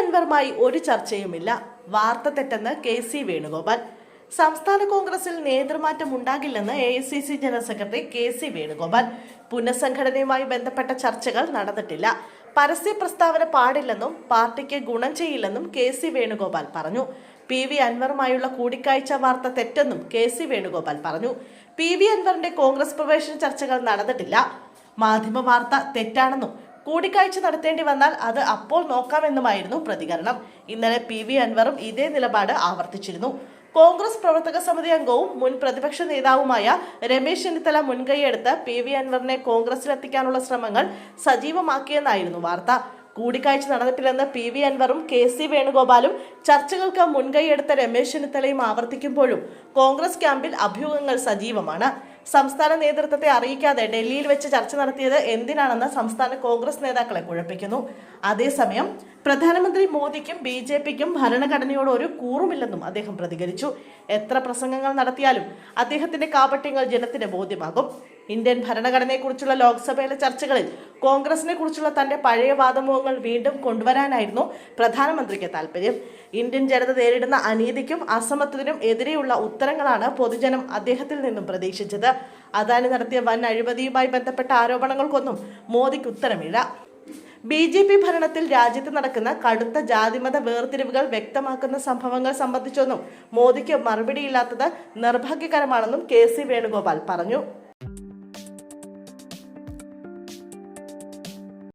അൻവറുമായി ഒരു ചർച്ചയുമില്ല. വാർത്ത തെറ്റെന്ന് കെ സി വേണുഗോപാൽ. സംസ്ഥാന കോൺഗ്രസിൽ നേതൃമാറ്റം ഉണ്ടാകില്ലെന്ന് A I C C general secretary K C Venugopal. പുനഃസംഘടനയുമായി ബന്ധപ്പെട്ട ചർച്ചകൾ നടന്നിട്ടില്ല. പരസ്യ പ്രസ്താവന പാടില്ലെന്നും പാർട്ടിക്ക് ഗുണം ചെയ്യില്ലെന്നും കെ സി വേണുഗോപാൽ പറഞ്ഞു. പി വി അൻവറുമായുള്ള കൂടിക്കാഴ്ച വാർത്ത തെറ്റെന്നും കെ സി വേണുഗോപാൽ പറഞ്ഞു. പി വി അൻവറിന്റെ കോൺഗ്രസ് പ്രവേശന ചർച്ചകൾ നടന്നിട്ടില്ല. മാധ്യമ വാർത്ത തെറ്റാണെന്നും കൂടിക്കാഴ്ച നടത്തേണ്ടി വന്നാൽ അത് അപ്പോൾ നോക്കാമെന്നുമായിരുന്നു പ്രതികരണം. ഇന്നലെ പി വി അൻവറും ഇതേ നിലപാട് ആവർത്തിച്ചിരുന്നു. കോൺഗ്രസ് പ്രവർത്തക സമിതി അംഗവും മുൻ പ്രതിപക്ഷ നേതാവുമായ രമേശ് ചെന്നിത്തല മുൻകൈയെടുത്ത് പി വി അൻവറിനെ കോൺഗ്രസിലെത്തിക്കാനുള്ള ശ്രമങ്ങൾ സജീവമാക്കിയെന്നായിരുന്നു വാർത്ത. കൂടിക്കാഴ്ച നടന്നിട്ടില്ലെന്ന് പി വി അൻവറും കെ സി വേണുഗോപാലും ചർച്ചകൾക്ക് മുൻകൈയെടുത്ത രമേശ് ചെന്നിത്തലയും ആവർത്തിക്കുമ്പോഴും കോൺഗ്രസ് ക്യാമ്പിൽ അഭ്യൂഹങ്ങൾ സജീവമാണ്. സംസ്ഥാന നേതൃത്വത്തെ അറിയിക്കാതെ ഡൽഹിയിൽ വെച്ച് ചർച്ച നടത്തിയത് എന്തിനാണെന്ന് സംസ്ഥാന കോൺഗ്രസ് നേതാക്കളെ കുഴപ്പിക്കുന്നു. അതേസമയം പ്രധാനമന്ത്രി മോദിക്കും ബി ജെ പിക്കും ഭരണഘടനയോട് ഒരു കൂറുമില്ലെന്നും അദ്ദേഹം പ്രതികരിച്ചു. എത്ര പ്രസംഗങ്ങൾ നടത്തിയാലും അദ്ദേഹത്തിന്റെ കാപട്യങ്ങൾ ജനത്തിന് ബോധ്യമാകും. ഇന്ത്യൻ ഭരണഘടനയെക്കുറിച്ചുള്ള ലോക്സഭയിലെ ചർച്ചകളിൽ കോൺഗ്രസിനെ കുറിച്ചുള്ള തന്റെ പഴയ വാദമുഖങ്ങൾ വീണ്ടും കൊണ്ടുവരാനായിരുന്നു പ്രധാനമന്ത്രിക്ക് താല്പര്യം ഇന്ത്യൻ ജനത നേരിടുന്ന അനീതിക്കും അസമത്വത്തിനും എതിരെയുള്ള ഉത്തരങ്ങളാണ് പൊതുജനം അദ്ദേഹത്തിൽ നിന്നും പ്രതീക്ഷിച്ചത്. അദാനി നടത്തിയ വൻ അഴിമതിയുമായി ബന്ധപ്പെട്ട ആരോപണങ്ങൾക്കൊന്നും മോദിക്ക് ഉത്തരമില്ല. ബി ജെ പി ഭരണത്തിൽ രാജ്യത്ത് നടക്കുന്ന കടുത്ത ജാതിമത വേർതിരിവുകൾ വ്യക്തമാക്കുന്ന സംഭവങ്ങൾ സംബന്ധിച്ചൊന്നും മോദിക്ക് മറുപടിയില്ലാത്തത് നിർഭാഗ്യകരമാണെന്നും കെ സി വേണുഗോപാൽ പറഞ്ഞു.